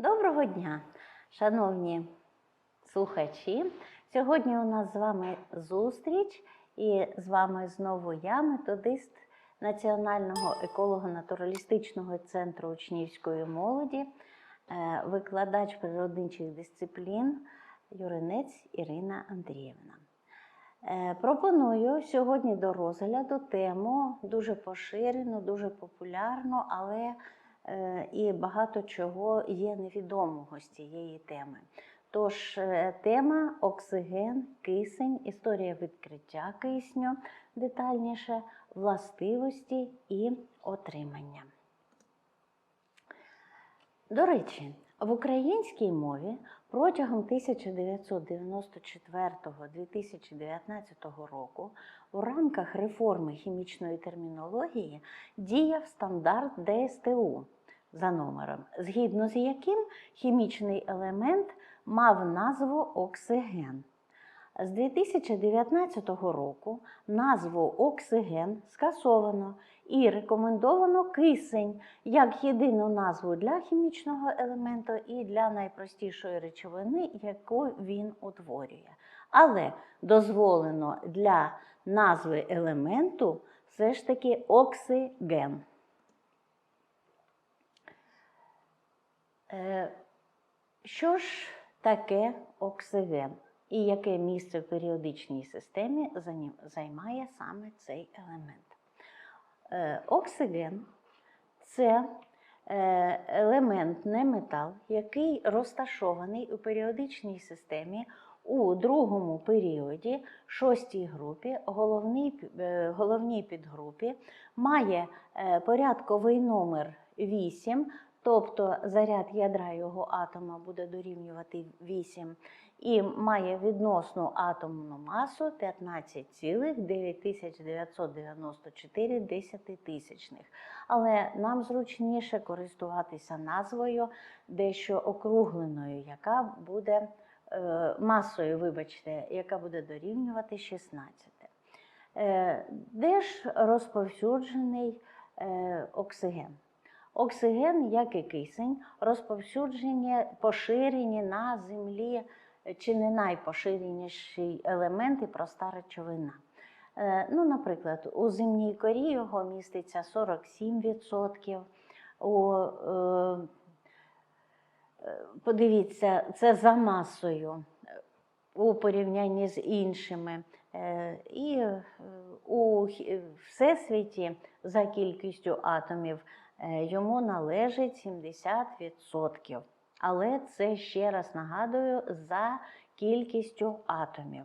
Доброго дня, шановні слухачі. Сьогодні у нас з вами зустріч, і з вами знову я, методист Національного еколого-натуралістичного центру учнівської молоді, е, викладач природничих дисциплін Юринець Ірина Андріївна. Е, Пропоную сьогодні до розгляду тему дуже поширену, дуже популярну, але і багато чого є невідомого з цієї теми. Тож е, тема оксиген, кисень, історія відкриття кисню детальніше, властивості і отримання. До речі, в українській мові протягом 1994-2019 року у рамках реформи хімічної термінології діяв стандарт ДСТУ за номером, згідно з яким хімічний елемент мав назву оксиген. З 2019 року назву оксиген скасовано і рекомендовано кисень як єдину назву для хімічного елементу і для найпростішої речовини, яку він утворює. Але дозволено для назви елементу все ж таки оксиген. Е, Що ж таке оксиген? І яке місце в періодичній системі займає саме цей елемент? Е, Оксиген це е, елемент, не метал, який розташований у періодичній системі у другому періоді, шостій групі, е, головній підгрупі, має порядковий номер 8, тобто заряд ядра його атома буде дорівнювати 8 і має відносну атомну масу 15,9994 десятитисячних. Але нам зручніше користуватися назвою дещо округленою, яка буде е, масою, вибачте, яка буде дорівнювати 16. Е, де ж розповсюджений е, оксиген? Оксиген, як і кисень, розповсюджені, поширені на землі чи не найпоширеніший елемент і проста речовина. Е, ну, Наприклад, у земній корі його міститься 47%. У, е, Подивіться, це за масою у порівнянні з іншими. Е, і у всесвіті за кількістю атомів йому належить 70%. Але це ще раз нагадую за кількістю атомів.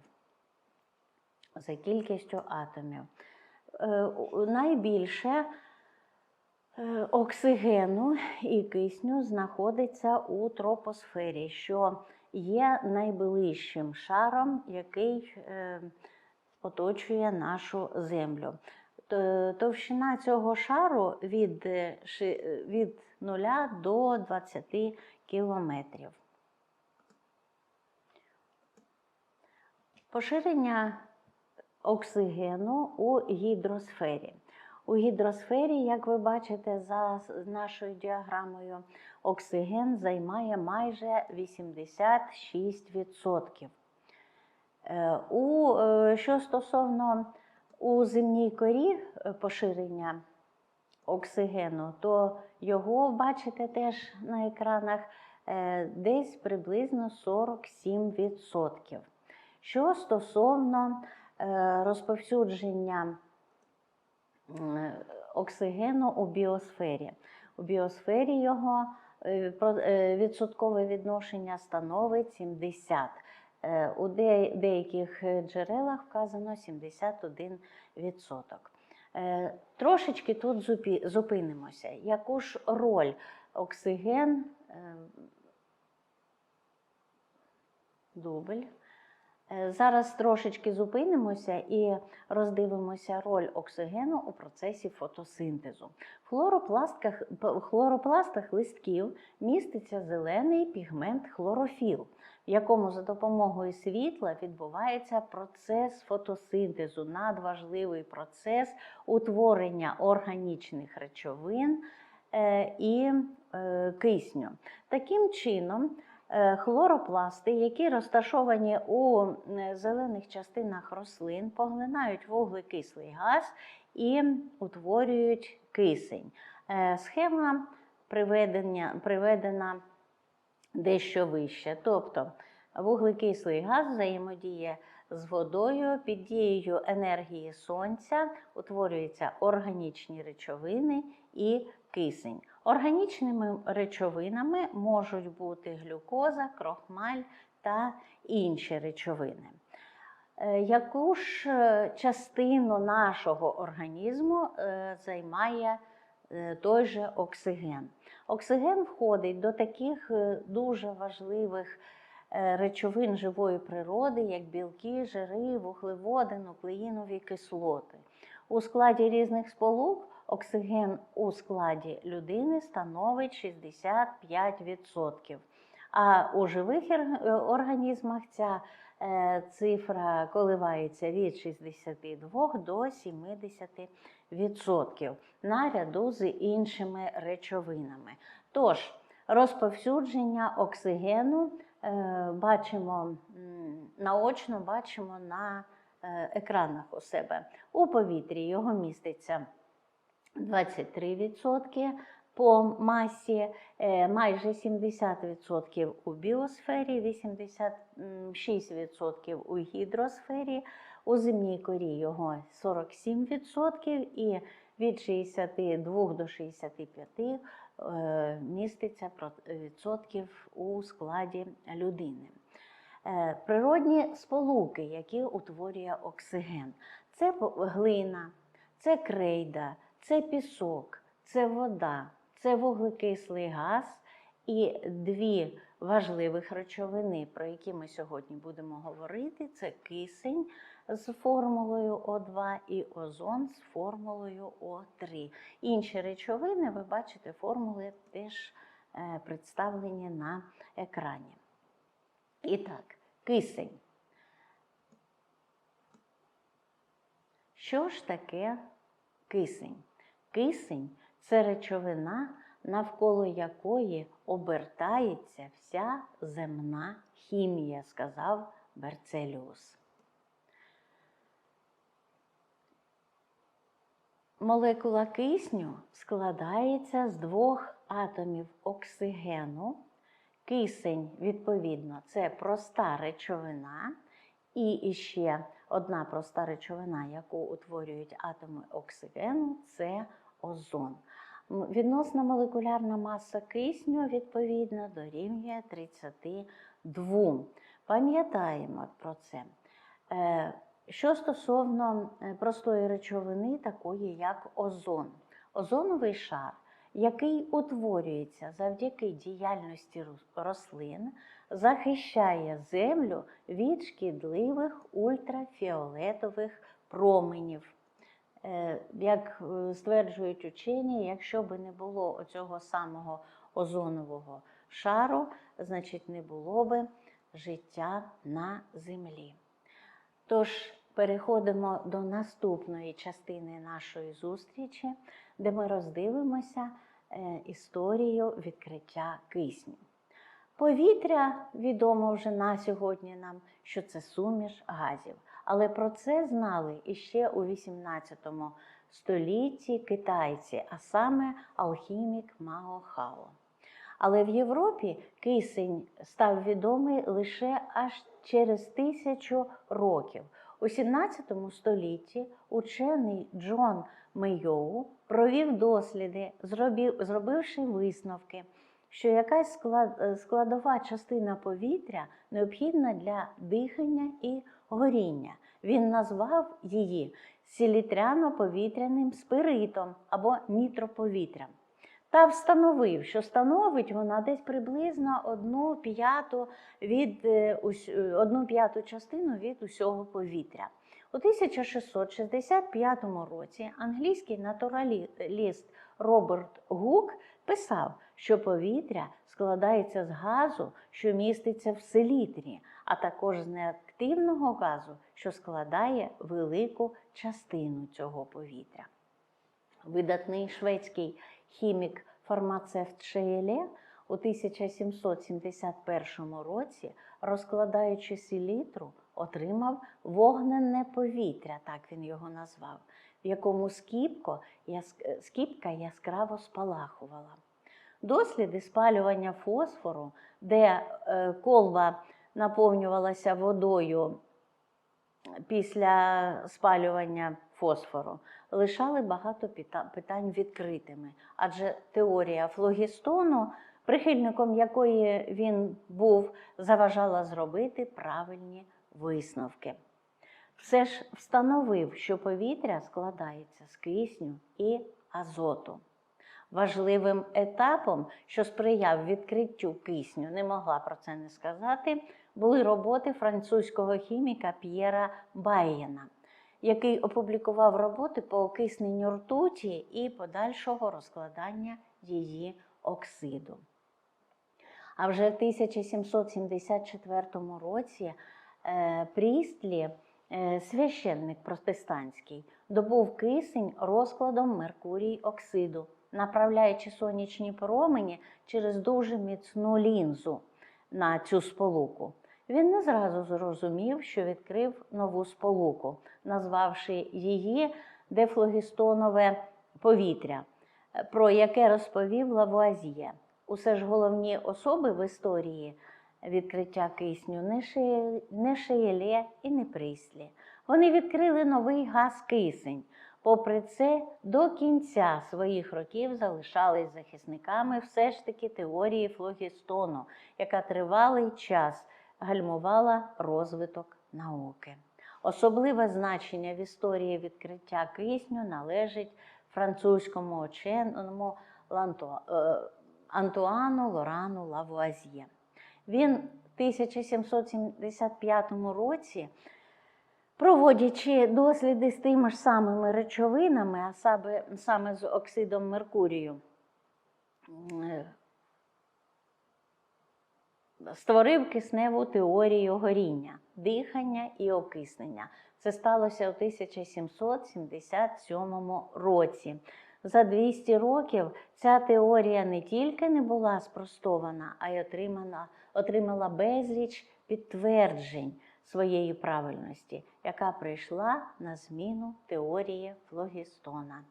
За кількістю атомів. Е, найбільше е, оксигену і кисню знаходиться у тропосфері, що є найближчим шаром, який е, оточує нашу землю. Товщина цього шару від від 0 до 20 кілометрів. Поширення оксигену у гідросфері. У гідросфері, як ви бачите, за нашою діаграмою, оксиген займає майже 86%. Е, у, е, Що стосовно у земній корі е, поширення оксигену, то його бачите теж на екранах е, десь приблизно 47%. Що стосовно е, розповсюдження оксигену у біосфері. У біосфері його е, відсоткове відношення становить 70. У деяких джерелах вказано 71%. Е, трошечки тут зупинимося. Яку ж роль оксиген, е, дубль. Е, зараз трошечки зупинимося і роздивимося роль оксигену у процесі фотосинтезу. В хлоропластах, хлоропластах листків міститься зелений пігмент хлорофіл якому за допомогою світла відбувається процес фотосинтезу, надважливий процес утворення органічних речовин е, і е, кисню. Таким чином, е, хлоропласти, які розташовані у зелених частинах рослин, поглинають вуглекислий газ і утворюють кисень. Схема приведена дещо вище. Тобто вуглекислий газ взаємодіє з водою під дією енергії сонця, утворюються органічні речовини і кисень. Органічними речовинами можуть бути глюкоза, крохмаль та інші речовини. Е, Яку ж е, частину нашого організму е, займає той же оксиген? Оксиген входить до таких е, дуже важливих е, речовин живої природи, як білки, жири, вуглеводи, нуклеїнові кислоти. У складі різних сполук оксиген у складі людини становить 65%. А у живих е, організмах ця цифра коливається від 62 до 70% наряду з іншими речовинами. Тож, розповсюдження оксигену е, бачимо наочно бачимо на е, екранах у себе. У повітрі його міститься 23% по масі, е, майже 70% у біосфері, 86% у гідросфері, у земній корі його 47% і від 62 до 65 е, міститься відсотків у складі людини. Е, Природні сполуки, які утворює оксиген, це глина, це крейда, це пісок, це вода, це вуглекислий газ і дві важливих речовини, про які ми сьогодні будемо говорити: це кисень з формулою О2 і озон з формулою О3. Інші речовини, ви бачите, формули теж е, представлені на екрані. І так, кисень. Що ж таке кисень? Кисень це речовина, навколо якої обертається вся земна хімія, сказав Берцеліус. Молекула кисню складається з двох атомів оксигену. Кисень, відповідно, це проста речовина, і ще одна проста речовина, яку утворюють атоми оксигену, це озон. Відносна молекулярна маса кисню, відповідно, дорівнює 32. Пам'ятаємо про це. Е, Що стосовно е, простої речовини, такої як озон. Озоновий шар, який утворюється завдяки діяльності рослин, захищає землю від шкідливих ультрафіолетових променів. Е, Як е, стверджують учені, якщо би не було оцього самого озонового шару, значить не було би життя на землі. Тож переходимо до наступної частини нашої зустрічі, де ми роздивимося е, історію відкриття кисню. Повітря відомо вже на сьогодні нам, що це суміш газів. Але про це знали іще у 18 столітті китайці, а саме алхімік Мао Хао. Але в Європі кисень став відомий лише аж через тисячу років. У 17 столітті учений Джон Мейоу провів досліди, зробив, зробивши висновки, що якась е, складова частина повітря необхідна для дихання і горіння. Він назвав її сілітряно-повітряним спиритом або нітроповітрям. Та встановив, що становить вона десь приблизно одну п'яту від е, е, одну п'яту частину від усього повітря. У 1665 році англійський натураліст Роберт Гук писав, що повітря складається з газу, що міститься в селітрі, а також з неактивного газу, що складає велику частину цього повітря. Видатний шведський хімік фармацевт Шеєле у 1771 році, розкладаючи селітру, отримав вогненне повітря, так він його назвав, в якому скіпко, скіпка яскраво спалахувала. Досліди спалювання фосфору, де е, колба наповнювалася водою після спалювання фосфору, лишали багато питань відкритими. Адже теорія флогістону, прихильником якої він був, заважала зробити правильні висновки. Все ж встановив, що повітря складається з кисню і азоту. Важливим етапом, що сприяв відкриттю кисню, не могла про це не сказати, були роботи французького хіміка П'єра Байєна, який опублікував роботи по окисненню ртуті і подальшого розкладання її оксиду. А вже в 1774 році е, Прістлі, е, священник протестантський, добув кисень розкладом Меркурій оксиду, направляючи сонячні промені через дуже міцну лінзу на цю сполуку. Він не зразу зрозумів, що відкрив нову сполуку, назвавши її дефлогістонове повітря, про яке розповів Лавуазьє. Усе ж головні особи в історії відкриття кисню не Шеєле і не Пріслі. Вони відкрили новий газ кисень. Попри це, до кінця своїх років залишались захисниками все ж таки теорії флогістону, яка тривалий час гальмувала розвиток науки. Особливе значення в історії відкриття кисню належить французькому ученому е, Антуану Лорану Лавуазьє. Він в 1775 році, проводячи досліди з тими ж самими речовинами, а саме, саме з оксидом Меркурію, е, створив кисневу теорію горіння, дихання і окиснення. Це сталося у 1777 році. За 200 років ця теорія не тільки не була спростована, а й отримана, отримала безліч підтверджень своєї правильності, яка прийшла на зміну теорії флогістона.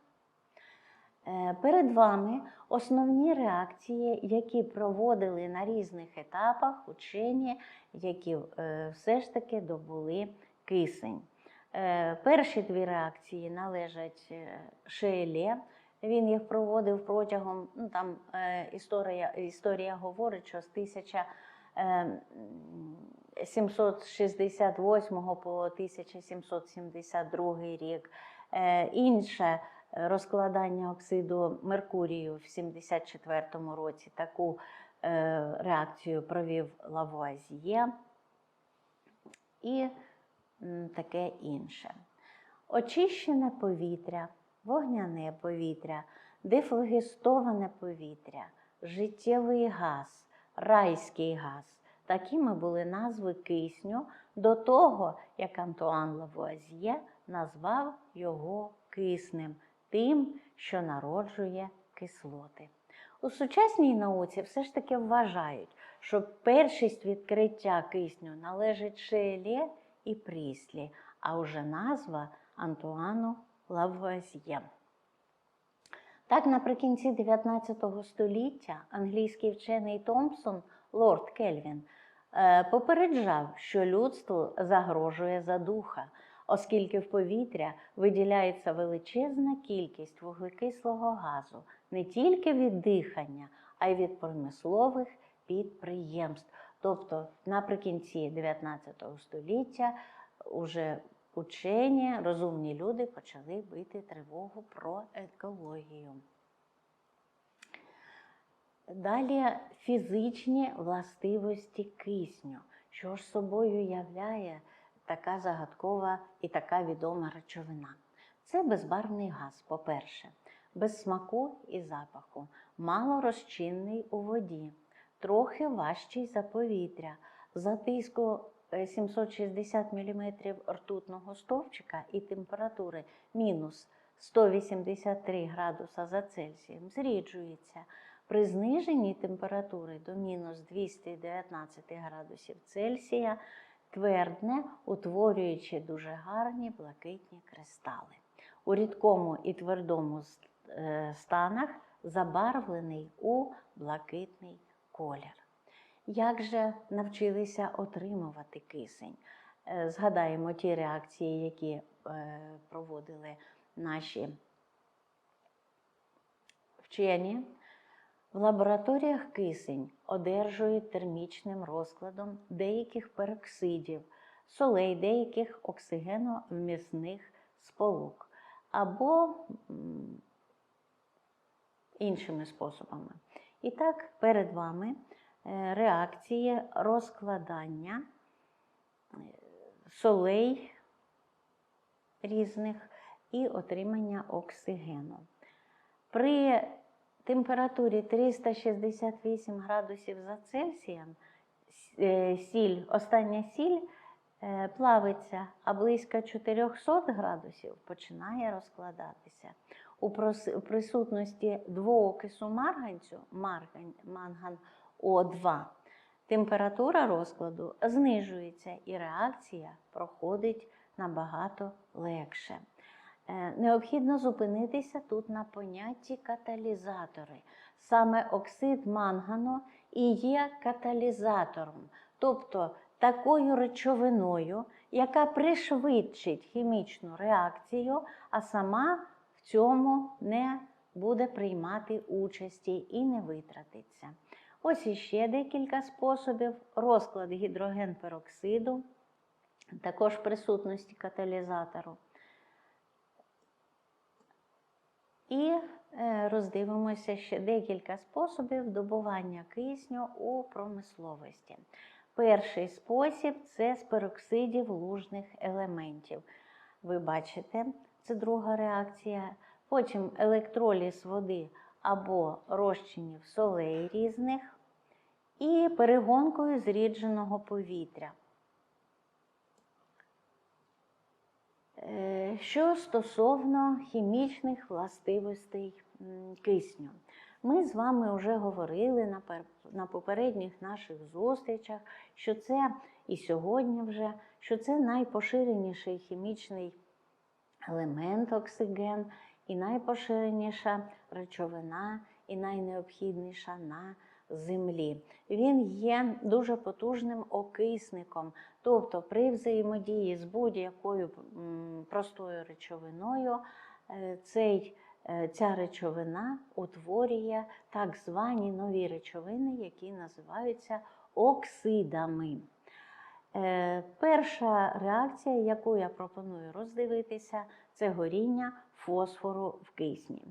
Е, Перед вами основні реакції, які проводили на різних етапах учені, які е, все ж таки добули кисень. Е, Перші дві реакції належать е, Він їх проводив протягом, ну там історія, історія говорить, що з 1768 по 1772 рік. Е, Інше розкладання оксиду Меркурію в 74-му році таку е, реакцію провів Лавуазьє і таке інше. Очищене повітря, вогняне повітря, дефлогістоване повітря, життєвий газ, райський газ. Такими були назви кисню до того, як Антуан Лавуазьє назвав його киснем, тим, що народжує кислоти. У сучасній науці все ж таки вважають, що першість відкриття кисню належить Шейле і Пріслі, а вже назва Антуану Лавуазьє. Так, наприкінці 19 століття англійський вчений Томпсон, лорд Кельвін, попереджав, що людству загрожує задуха, оскільки в повітря виділяється величезна кількість вуглекислого газу не тільки від дихання, а й від промислових підприємств. Тобто наприкінці 19 століття уже учені, розумні люди почали бити тривогу про екологію. Далі фізичні властивості кисню. Що ж собою являє така загадкова і така відома речовина? Це безбарвний газ, по-перше, без смаку і запаху, мало розчинний у воді, трохи важчий за повітря, за тиску е, 760 мм ртутного стовпчика і температури мінус 183 градуса за Цельсієм зріджується. При зниженні температури до мінус 219 градусів Цельсія твердне, утворюючи дуже гарні блакитні кристали. У рідкому і твердому е, станах забарвлений у блакитний колір. Як же навчилися отримувати кисень? Е, Згадаємо ті реакції, які е, проводили наші вчені. В лабораторіях кисень одержують термічним розкладом деяких пероксидів, солей, деяких оксигеновмісних сполук або іншими способами. І так, перед вами е, реакції розкладання е, солей різних і отримання оксигену. При температурі 368 градусів за Цельсієм е, сіль, остання сіль е, плавиться, а близько 400 градусів починає розкладатися. У присутності двоокису марганцю, маргань, манган О2, температура розкладу знижується і реакція проходить набагато легше. Е, Необхідно зупинитися тут на понятті каталізатори. Саме оксид мангану і є каталізатором, тобто такою речовиною, яка пришвидшить хімічну реакцію, а сама в цьому не буде приймати участі і не витратиться. Ось іще декілька способів. Розклад гідрогенпероксиду, також присутності каталізатору. І е, роздивимося ще декілька способів добування кисню у промисловості. Перший спосіб це з пероксидів лужних елементів. Ви бачите, це друга реакція. Потім електроліз води або розчинів солей різних, і перегонкою зрідженого повітря. Що стосовно хімічних властивостей кисню, ми з вами вже говорили на попередніх наших зустрічах, що це і сьогодні вже, що це найпоширеніший хімічний елемент оксиген, і найпоширеніша речовина, і найнеобхідніша на землі. Він є дуже потужним окисником, тобто при взаємодії з будь-якою простою речовиною е, цей, е, ця речовина утворює так звані нові речовини, які називаються оксидами. Е, Перша реакція, яку я пропоную роздивитися, це горіння фосфору в кисні.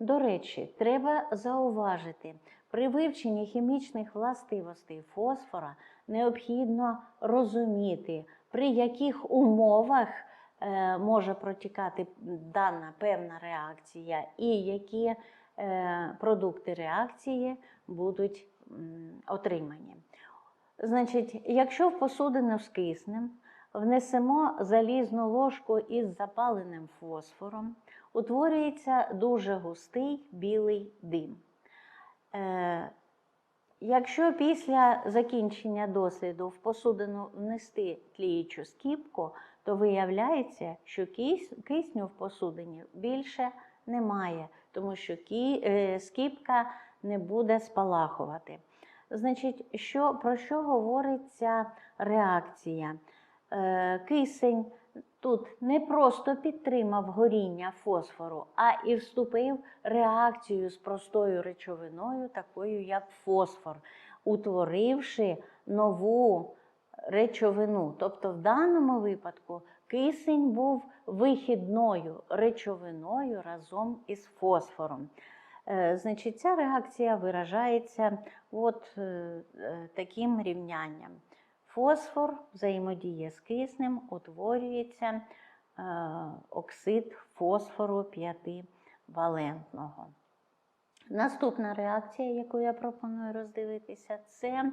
До речі, треба зауважити, при вивченні хімічних властивостей фосфора необхідно розуміти, при яких умовах е, може протікати дана певна реакція, і які е, продукти реакції будуть отримані. Значить, якщо в посудину з киснем внесемо залізну ложку із запаленим фосфором, утворюється дуже густий білий дим. Якщо після закінчення досліду в посудину внести тліючу скіпку, то виявляється, що кисню в посудині більше немає, тому що е, скіпка не буде спалахувати. Значить, що, про що говориться реакція? Е, кисень тут не просто підтримав горіння фосфору, а і вступив реакцію з простою речовиною, такою як фосфор, утворивши нову речовину. Тобто, в даному випадку кисень був вихідною речовиною разом із фосфором. Е, Значить, ця реакція виражається от е, таким рівнянням. Фосфор взаємодіє з киснем, утворюється е, оксид фосфору 5-валентного. Наступна реакція, яку я пропоную роздивитися, це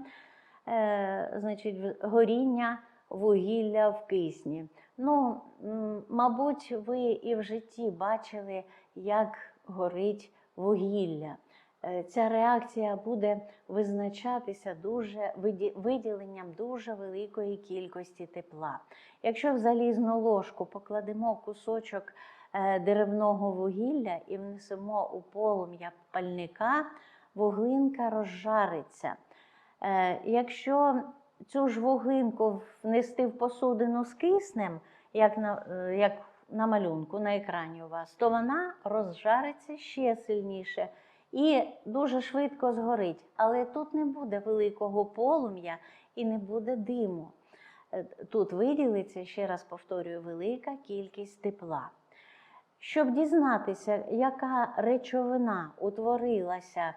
е, значить, горіння вугілля в кисні. Ну, мабуть, ви і в житті бачили, як горить вугілля. Е, Ця реакція буде визначатися дуже виділенням дуже великої кількості тепла. Якщо в залізну ложку покладемо кусочок е, деревного вугілля і внесемо у полум'я пальника, вуглинка розжариться. Е, Якщо цю ж вуглинку внести в посудину з киснем, як на, як на малюнку на екрані у вас, то вона розжариться ще сильніше і дуже швидко згорить. Але тут не буде великого полум'я і не буде диму. Е, Тут виділиться, ще раз повторюю, велика кількість тепла. Щоб дізнатися, яка речовина утворилася е,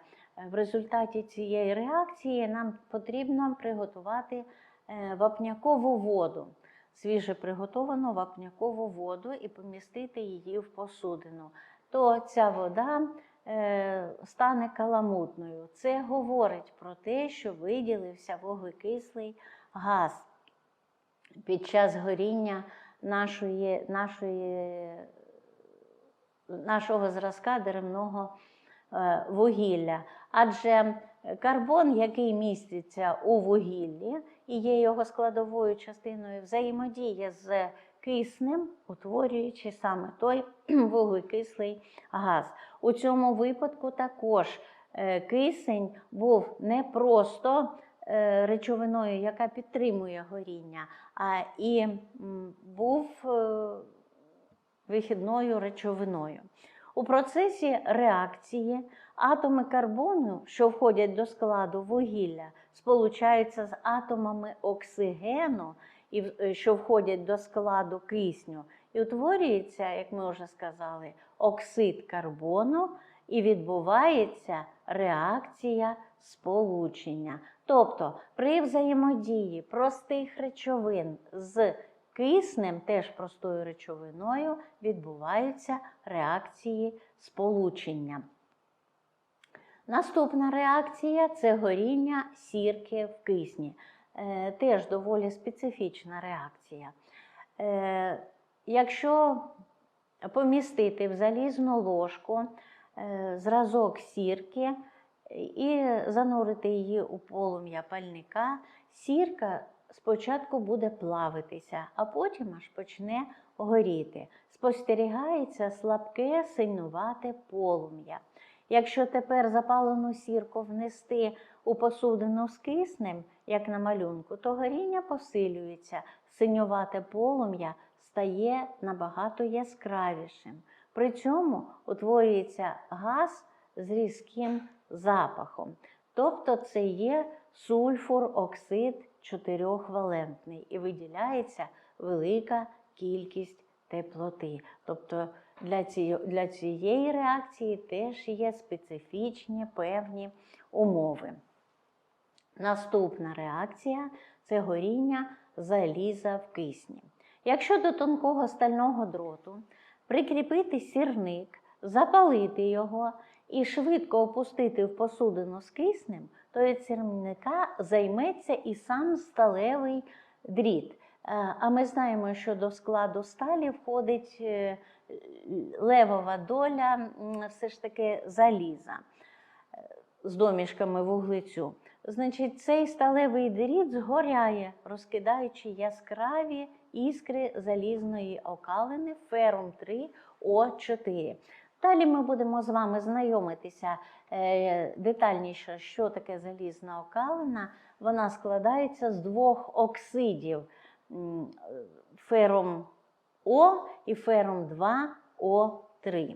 в результаті цієї реакції, нам потрібно приготувати е, вапнякову воду, свіже приготовану вапнякову воду і помістити її в посудину. То ця вода стане каламутною. Це говорить про те, що виділився вуглекислий газ під час горіння нашої, нашої, нашого зразка деревного е, вугілля. Адже карбон, який міститься у вугіллі і є його складовою частиною, взаємодіє з киснем, утворюючи саме той вуглекислий газ. У цьому випадку також е, кисень був не просто е, речовиною, яка підтримує горіння, а і був е, вихідною речовиною. У процесі реакції атоми карбону, що входять до складу вугілля, сполучаються з атомами оксигену, і е, що входять до складу кисню, і утворюється, як ми вже сказали, оксид карбону, і відбувається реакція сполучення. Тобто при взаємодії простих речовин з киснем, теж простою речовиною, відбуваються реакції сполучення. Наступна реакція це горіння сірки в кисні. Е, Теж доволі специфічна реакція. Е, Якщо помістити в залізну ложку е, зразок сірки і занурити її у полум'я пальника, сірка спочатку буде плавитися, а потім аж почне горіти. Спостерігається слабке синювате полум'я. Якщо тепер запалену сірку внести у посудину з киснем, як на малюнку, то горіння посилюється, синювате полум'я стає набагато яскравішим. При цьому утворюється газ з різким запахом. Тобто це є сульфур-оксид чотирьохвалентний і виділяється велика кількість теплоти. Тобто для цієї, для цієї реакції теж є специфічні певні умови. Наступна реакція це горіння заліза в кисні. Якщо до тонкого стального дроту прикріпити сірник, запалити його і швидко опустити в посудину з киснем, то від сірника займеться і сам сталевий дріт. Е, А ми знаємо, що до складу сталі входить е, левова доля все ж таки заліза е, з домішками вуглецю. Значить, цей сталевий дріт згоряє, розкидаючи яскраві іскри залізної окалини ферум 3 О4. Далі ми будемо з вами знайомитися детальніше, що таке залізна окалина. Вона складається з двох оксидів м, ферум О і ферум 2 О3.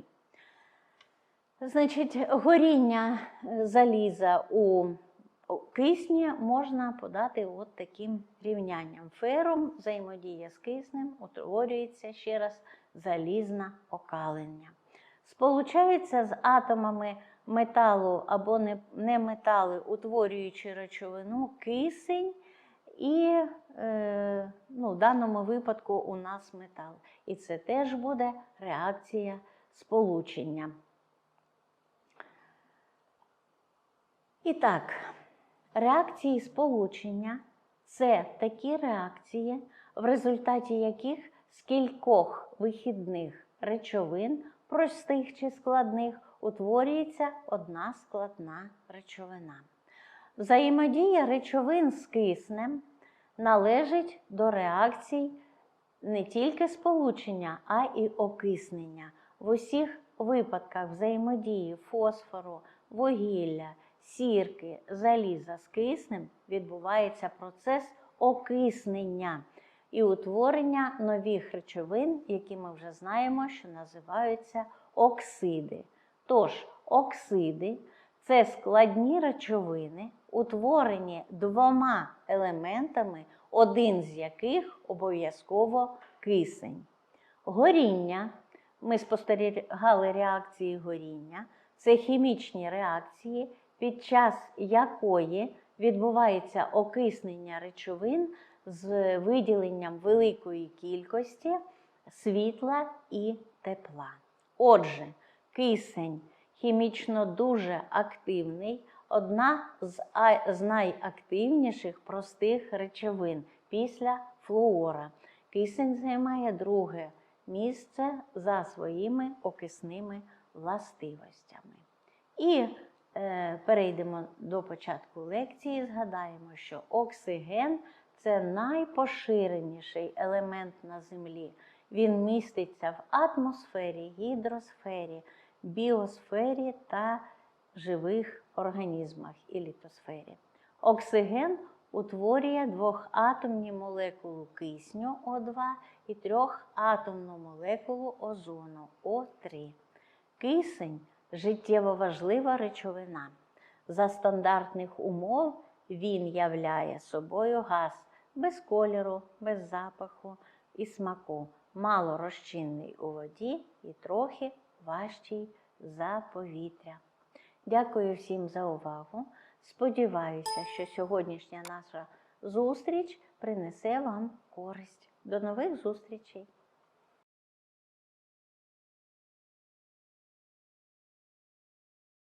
Значить, горіння е, заліза у кисні можна подати от таким рівнянням. Ферум взаємодія з киснем, утворюється ще раз залізна окалення. Sполучається з атомами металу або не- неметали, утворюючи речовину кисень і е, ну, в даному випадку у нас метал. І це теж буде реакція сполучення. І так, реакції сполучення це такі реакції, в результаті яких З кількох вихідних речовин, простих чи складних, утворюється одна складна речовина. Взаємодія речовин з киснем належить до реакцій не тільки сполучення, а й окиснення. В усіх випадках взаємодії фосфору, вугілля, сірки, заліза з киснем відбувається процес окиснення і утворення нових речовин, які ми вже знаємо, що називаються оксиди. Тож, оксиди це складні речовини, утворені двома елементами, один з яких обов'язково кисень. Горіння. Ми спостерігали реакції горіння. Це хімічні реакції, під час якої відбувається окиснення речовин з виділенням великої кількості світла і тепла. Отже, кисень хімічно дуже активний, одна з, з найактивніших простих речовин після флуора. Кисень займає друге місце за своїми окисними властивостями. І е, перейдемо до початку лекції. Згадаємо, що оксиген це найпоширеніший елемент на Землі. Він міститься в атмосфері, гідросфері, біосфері та живих організмах і літосфері. Оксиген утворює двохатомні молекулу кисню О2 і трьохатомну молекулу озону О3. Кисень життєво важлива речовина. За стандартних умов він являє собою газ без кольору, без запаху і смаку, мало розчинний у воді і трохи важчий за повітря. Дякую всім за увагу. Сподіваюся, що сьогоднішня наша зустріч принесе вам користь. До нових зустрічей!